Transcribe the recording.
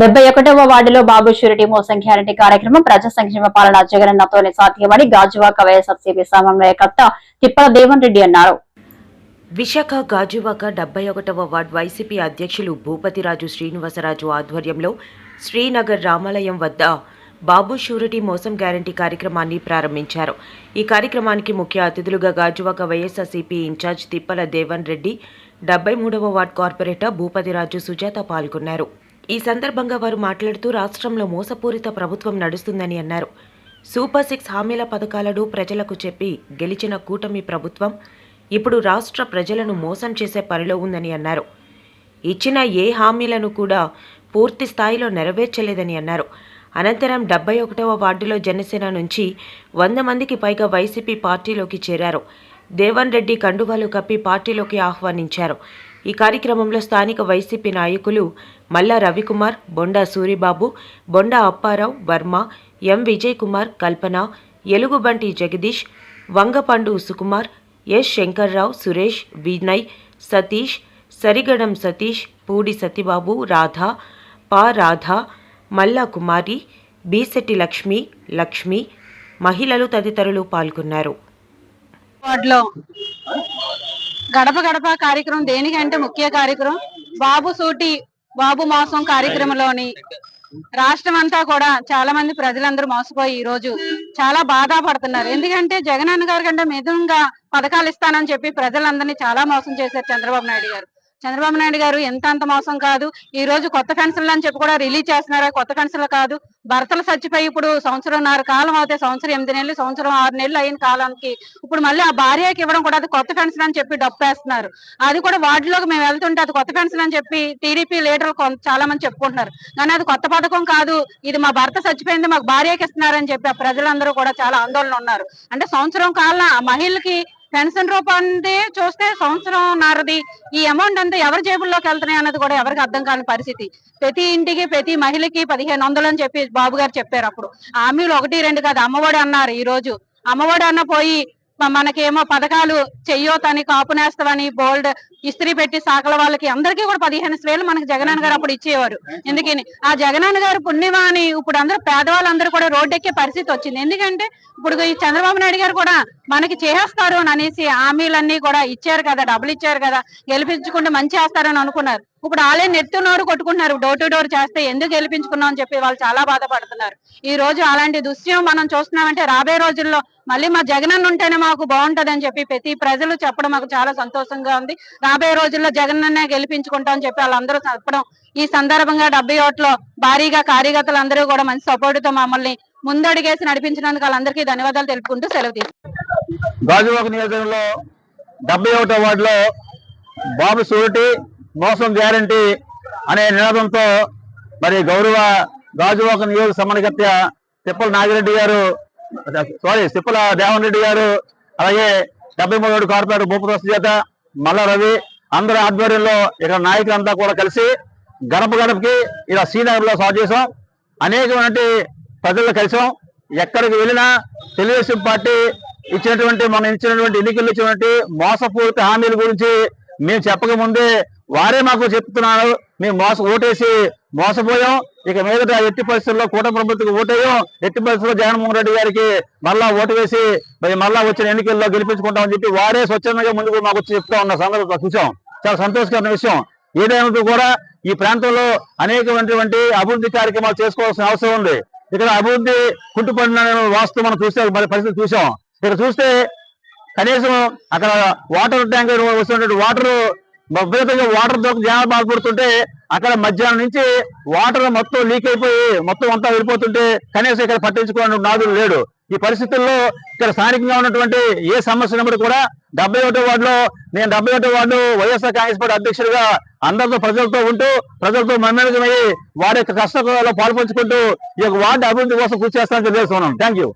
డెబ్బై ఒకటవ వార్డులో బాబు షూరిటీ మోసం గ్యారంటీ కార్యక్రమం ప్రజా సంక్షేమ పాలన జగనన్నతోనే సాధ్యమని గాజువాక వైఎస్ఆర్సీపీ సమన్వయకర్త తిప్పల దేవన్ రెడ్డి అన్నారు. విశాఖ గాజువాక డెబ్బై ఒకటవ వార్డ్ వైసీపీ అధ్యక్షులు భూపతిరాజు శ్రీనివాసరాజు ఆధ్వర్యంలో శ్రీనగర్ రామాలయం వద్ద బాబు షూరిటీ మోసం గ్యారంటీ కార్యక్రమాన్ని ప్రారంభించారు. ఈ కార్యక్రమానికి ముఖ్య అతిథులుగా గాజువాక వైఎస్ఆర్సీపీ ఇన్ఛార్జ్ తిప్పల దేవన్ రెడ్డి డెబ్బై మూడవ వార్డ్ కార్పొరేటర్ భూపతిరాజు సుజాత పాల్గొన్నారు. ఈ సందర్భంగా వారు మాట్లాడుతూ రాష్ట్రంలో మోసపూరిత ప్రభుత్వం నడుస్తుందని అన్నారు. సూపర్ సిక్స్ హామీల పథకాలను ప్రజలకు చెప్పి గెలిచిన కూటమి ప్రభుత్వం ఇప్పుడు రాష్ట్ర ప్రజలను మోసం చేసే పనిలో ఉందని అన్నారు. ఇచ్చిన ఏ హామీలను కూడా పూర్తి స్థాయిలో నెరవేర్చలేదని అన్నారు. అనంతరం డెబ్బై ఒకటవ వార్డులో జనసేన నుంచి వంద మందికి పైగా వైసీపీ పార్టీలోకి చేరారు. దేవన్ రెడ్డి కండువాలు కప్పి పార్టీలోకి ఆహ్వానించారు. ఈ కార్యక్రమంలో స్థానిక వైసీపీ నాయకులు మల్లా రవికుమార్ బొండా సూరిబాబు బొండా అప్పారావు వర్మ ఎం విజయ్ కుమార్ కల్పన ఎలుగుబంటి జగదీష్ వంగపండు సుకుమార్ ఎస్ శంకర్రావు సురేష్ వినయ్ సతీష్ సరిగడం సతీష్ పూడి సతిబాబు రాధ పా రాధ మల్లా కుమారి బీసెట్టి లక్ష్మి లక్ష్మి మహిళలు తదితరులు పాల్గొన్నారు. వార్డులో గడప గడప కార్యక్రమం దేనికంటే ముఖ్య కార్యక్రమం? బాబు సూటి బాబు మోసం కార్యక్రమంలోని రాష్ట్రం అంతా కూడా చాలా మంది ప్రజలందరూ మోసపోయి ఈ రోజు చాలా బాధపడుతున్నారు. ఎందుకంటే జగన్ అన్న గారి కంటే మిధునంగా పథకాలు ఇస్తానని చెప్పి ప్రజలందరినీ చాలా మోసం చేశారు చంద్రబాబు నాయుడు గారు. చంద్రబాబు నాయుడు గారు ఎంత అంత మోసం కాదు. ఈ రోజు కొత్త పెన్షన్లు అని చెప్పి కూడా రిలీజ్ చేస్తున్నారా? కొత్త పెన్షన్లు కాదు. భర్తలు చచ్చిపోయి ఇప్పుడు సంవత్సరంన్నర కాలం అవుతాయి సంవత్సరం ఎనిమిది నెలలు సంవత్సరం ఆరు నెలలు అయిన కాలానికి ఇప్పుడు మళ్ళీ ఆ భార్యకి ఇవ్వడం కూడా అది కొత్త పెన్షన్ అని చెప్పి డప్పేస్తున్నారు. అది కూడా వార్డులోకి మేము వెళ్తుంటే అది కొత్త పెన్షన్ అని చెప్పి టీడీపీ లీడర్ చాలా మంది చెప్పుకుంటున్నారు. కానీ అది కొత్త పథకం కాదు. ఇది మా భర్త చచ్చిపోయింది మాకు భార్యకి ఇస్తున్నారని చెప్పి ఆ ప్రజలందరూ కూడా చాలా ఆందోళన ఉన్నారు. అంటే సంవత్సరం కాలం ఆ మహిళకి పెన్షన్ రూపాన్ని చూస్తే సంవత్సరం నారది. ఈ అమౌంట్ అంతా ఎవరి జేబుల్లోకి వెళ్తున్నాయి అన్నది కూడా ఎవరికి అర్థం కాని పరిస్థితి. ప్రతి ఇంటికి ప్రతి మహిళకి పదిహేను వందలు అని చెప్పి బాబు గారు చెప్పారు అప్పుడు. హామీలు ఒకటి రెండు కాదు అమ్మఒడి అన్నారు ఈ రోజు అమ్మఒడి అన్న పోయి మనకేమో పథకాలు చెయ్యోతని కాపునేస్తామని బోల్డ్ ఇస్త్రీ పెట్టి సాకల వాళ్ళకి అందరికీ కూడా పదిహేను వేలు మనకి జగనన్న గారు అప్పుడు ఇచ్చేవారు. ఎందుకని? ఆ జగనన్న గారు పుణ్యమా అని ఇప్పుడు అందరూ పేదవాళ్ళందరూ కూడా రోడ్డెక్కే పరిస్థితి వచ్చింది. ఎందుకంటే ఇప్పుడు ఈ చంద్రబాబు నాయుడు గారు కూడా మనకి చేస్తారు అని అనేసి హామీలన్నీ కూడా ఇచ్చారు కదా డబ్బులు ఇచ్చారు కదా గెలిపించుకుంటే మంచి చేస్తారని అనుకున్నారు. ఇప్పుడు వాళ్ళే నెట్టు నోరు కొట్టుకుంటున్నారు. డోర్ టు డోర్ చేస్తే ఎందుకు గెలిపించుకున్నాం అని చెప్పి వాళ్ళు చాలా బాధపడుతున్నారు. ఈ రోజు అలాంటి దృశ్యం మనం చూస్తున్నామంటే రాబోయే రోజుల్లో మళ్ళీ మా జగనన్న ఉంటేనే మాకు బాగుంటది అని చెప్పి ప్రతి ప్రజలు చెప్పడం మాకు చాలా సంతోషంగా ఉంది. రాబోయే రోజుల్లో జగనన్నే గెలిపించుకుంటాం అని చెప్పి వాళ్ళందరూ చెప్పడం ఈ సందర్భంగా డెబ్బై ఓట్లో భారీగా కార్యకర్తలు అందరూ కూడా మంచి సపోర్ట్తో మమ్మల్ని ముందడుగేసి నడిపించినందుకు వాళ్ళందరికీ ధన్యవాదాలు తెలుపుకుంటూ సెలవు తీసుకుంటాం గాజువాక నియోజకవర్గంలో డెబ్బై ఒకటో వార్డులో బాబు సూరిటీ మోసం గ్యారంటీ అనే నినాదంతో మరి గౌరవ గాజువాక నియోజక సమన్వయకర్త తిప్పల నాగిరెడ్డి గారు సారీ తిప్పల దేవన్ రెడ్డి గారు అలాగే డెబ్బై మూడు కార్పొరేటర్ భూపతి చేత మల్ల రవి అందరి ఆధ్వర్యంలో ఇక్కడ నాయకులంతా కూడా కలిసి గడప గడపకి ఇలా శ్రీనగర్లో సాగు చేసాం అనేకమైనటువంటి ప్రజలు కలిసాం ఎక్కడికి వెళ్ళినా తెలుగుదేశం పార్టీ ఇచ్చినటువంటి మనం ఇచ్చినటువంటి ఎన్నికల్లో ఇచ్చినటువంటి మోసపూరిత హామీల గురించి మేము చెప్పక ముందే వారే మాకు చెప్తున్నారు మేము మోస ఓటేసి మోసపోయాం. ఇక మీదట ఎట్టి పరిస్థితుల్లో కూటమి ప్రభుత్వం ఓటేయం. ఎట్టి పరిస్థితుల్లో జగన్మోహన్ రెడ్డి గారికి మళ్ళా ఓటు వేసి మరి మళ్ళా వచ్చిన ఎన్నికల్లో గెలిపించుకుంటామని చెప్పి వారే స్వచ్ఛందంగా ముందుకు మాకు వచ్చి చెప్తా ఉన్న సందర్భం చూసాం చాలా సంతోషకరమైన విషయం. ఏదైనా కూడా ఈ ప్రాంతంలో అనేకమైనటువంటి అభివృద్ధి కార్యక్రమాలు చేసుకోవాల్సిన అవసరం ఉంది. ఇక్కడ అభివృద్ధి కుంటుపడిన వాస్తవం మనం చూసే మరి పరిస్థితి చూసాం. ఇక్కడ చూస్తే కనీసం అక్కడ వాటర్ ట్యాంక్ వస్తున్నటువంటి వాటర్ విపరీతంగా వాటర్ దొరక జనాలు బాధపడుతుంటే అక్కడ మధ్యాహ్నం నుంచి వాటర్ మొత్తం లీక్ అయిపోయి మొత్తం అంతా వెళ్ళిపోతుంటే కనీసం ఇక్కడ పట్టించుకోవడం నాదులు లేడు. ఈ పరిస్థితుల్లో ఇక్కడ స్థానికంగా ఉన్నటువంటి ఏ సమస్య ఉన్నప్పుడు కూడా డెబ్బై ఒకటో వార్డులో నేను డెబ్బై ఒకటో వార్డు వైఎస్ఆర్ కాంగ్రెస్ పార్టీ అధ్యక్షుడిగా అందరితో ప్రజలతో ఉంటూ ప్రజలతో మమేకమై వారి యొక్క కష్టాల్లో పాల్పంచుకుంటూ ఈ యొక్క వార్డు అభివృద్ధి కోసం కృషి చేస్తానని తెలియజేస్తున్నాను. Thank you